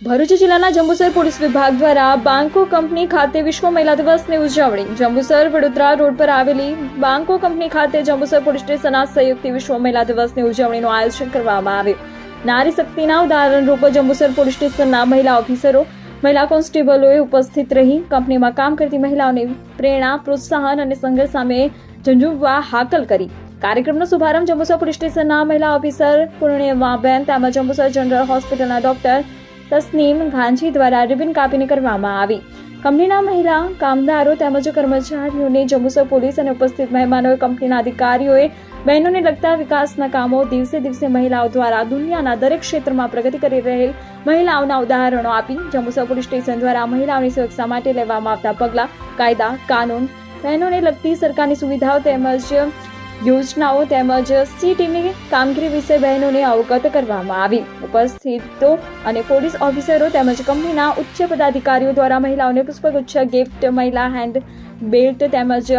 ભરૂચ જિલ્લાના જંબુસર પોલીસ વિભાગ દ્વારા બાંકો કંપની ખાતે વિશ્વ મહિલા દિવસની ઉજવણી. જંબુસર વડોદરા રોડ પર આવેલી બાંકો કંપની ખાતે જંબુસર પોલીસ સ્ટેશનના સંયુક્ત વિશ્વ મહિલા દિવસની ઉજવણીનું આયોજન કરવામાં આવ્યું. નારી શક્તિના ઉદાહરણ રૂપે જંબુસર પોલીસ સ્ટેશનના મહિલા ઓફિસરો, મહિલા કોન્સ્ટેબલોએ ઉપસ્થિત રહી કંપનીમાં કામ કરતી મહિલાઓને પ્રેરણા, પ્રોત્સાહન અને સંઘર્ષ સામે ઝંઝુમવા હાકલ કરી. કાર્યક્રમનો શુભારંભ જંબુસર પોલીસ સ્ટેશનના મહિલા ઓફિસર પૂર્ણિમાબેન તેમજ જંબુસર જનરલ હોસ્પિટલના ડોક્ટર તસ્નીમ ગાંધી દ્વારા રિબિન કાપીને કરવામાં આવી. કંપનીના મહિલા, કામદારો તેમજ કર્મચારીઓને જંબુસર પોલીસ અને ઉપસ્થિત મહેમાનોએ કંપનીના અધિકારીઓએ બહેનોને લગતા વિકાસના કામો દિવસે દિવસે મહિલાઓ દ્વારા દુનિયાના દરેક ક્ષેત્રમાં પ્રગતિ કરી રહેલ મહિલાઓના ઉદાહરણો આપી જંબુસર પોલીસ સ્ટેશન દ્વારા મહિલાઓની સુરક્ષા માટે લેવામાં આવતા પગલાં, કાયદા, કાનૂન, બહેનોને લગતી સરકારની સુવિધાઓ તેમજ યોજનાઓ તેમજ સી ટીમની કામગીરી વિશે બહેનોને અવગત કરવામાં આવી. ઉપસ્થિતો અને પોલીસ ઓફિસરો તેમજ કંપનીના ઉચ્ચ પદાધિકારીઓ દ્વારા મહિલાઓને પુષ્પગુચ્છ, ગિફ્ટ, મહિલા હેન્ડ બેલ્ટ તેમજ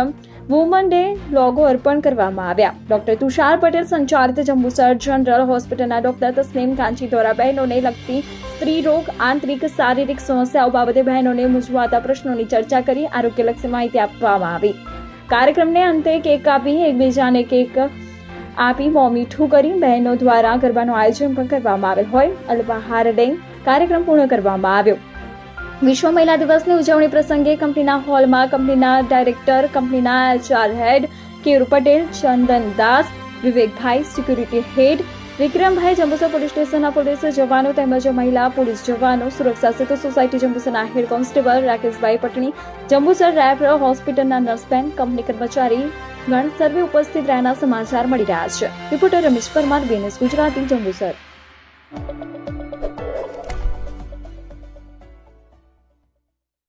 વુમન ડે લોગો અર્પણ કરવામાં આવ્યા. ડોક્ટર તુષાર પટેલ, સંચાલિત જંબુસર જનરલ હોસ્પિટલના ડોક્ટર તસ્લીમ કાંચી દ્વારા બહેનોને લગતી સ્ત્રી રોગ, આંતરિક, શારીરિક સમસ્યાઓ બાબતે બહેનોને મૂંઝવાતા પ્રશ્નોની ચર્ચા કરી આરોગ્યલક્ષી માહિતી આપવામાં આવી. કાર્યક્રમને અંતે કેક કાપી એકબીજાને કેક આપી મોં મીઠું કરી બહેનો દ્વારા ગરબાનું આયોજન પણ કરવામાં આવેલ હોય. અલ્પાહાર લઈ કાર્યક્રમ પૂર્ણ કરવામાં આવ્યો. વિશ્વ મહિલા દિવસની ઉજવણી પ્રસંગે કંપનીના હોલમાં કંપનીના ડાયરેક્ટર, કંપનીના HR head Keru Patel Chandan Das, Vivekbhai, security head Vikrambhai Jambusar police સ્ટેશનના પોલીસ જવાનો તેમજ મહિલા પોલીસ જવાનો સુરક્ષા સેતુ સોસાયટી જંબુસરના હેડ કોન્સ્ટેબલ રાકેશભાઈ પટણી, જંબુસર રાયપુર હોસ્પિટલના નર્સબેન કંપની કર્મચારી ગણ સર્વે ઉપસ્થિત રહેના સમાચાર મળી રહ્યા છે. Reporter Ramesh Parmar BNS Gujarati, Jambusar.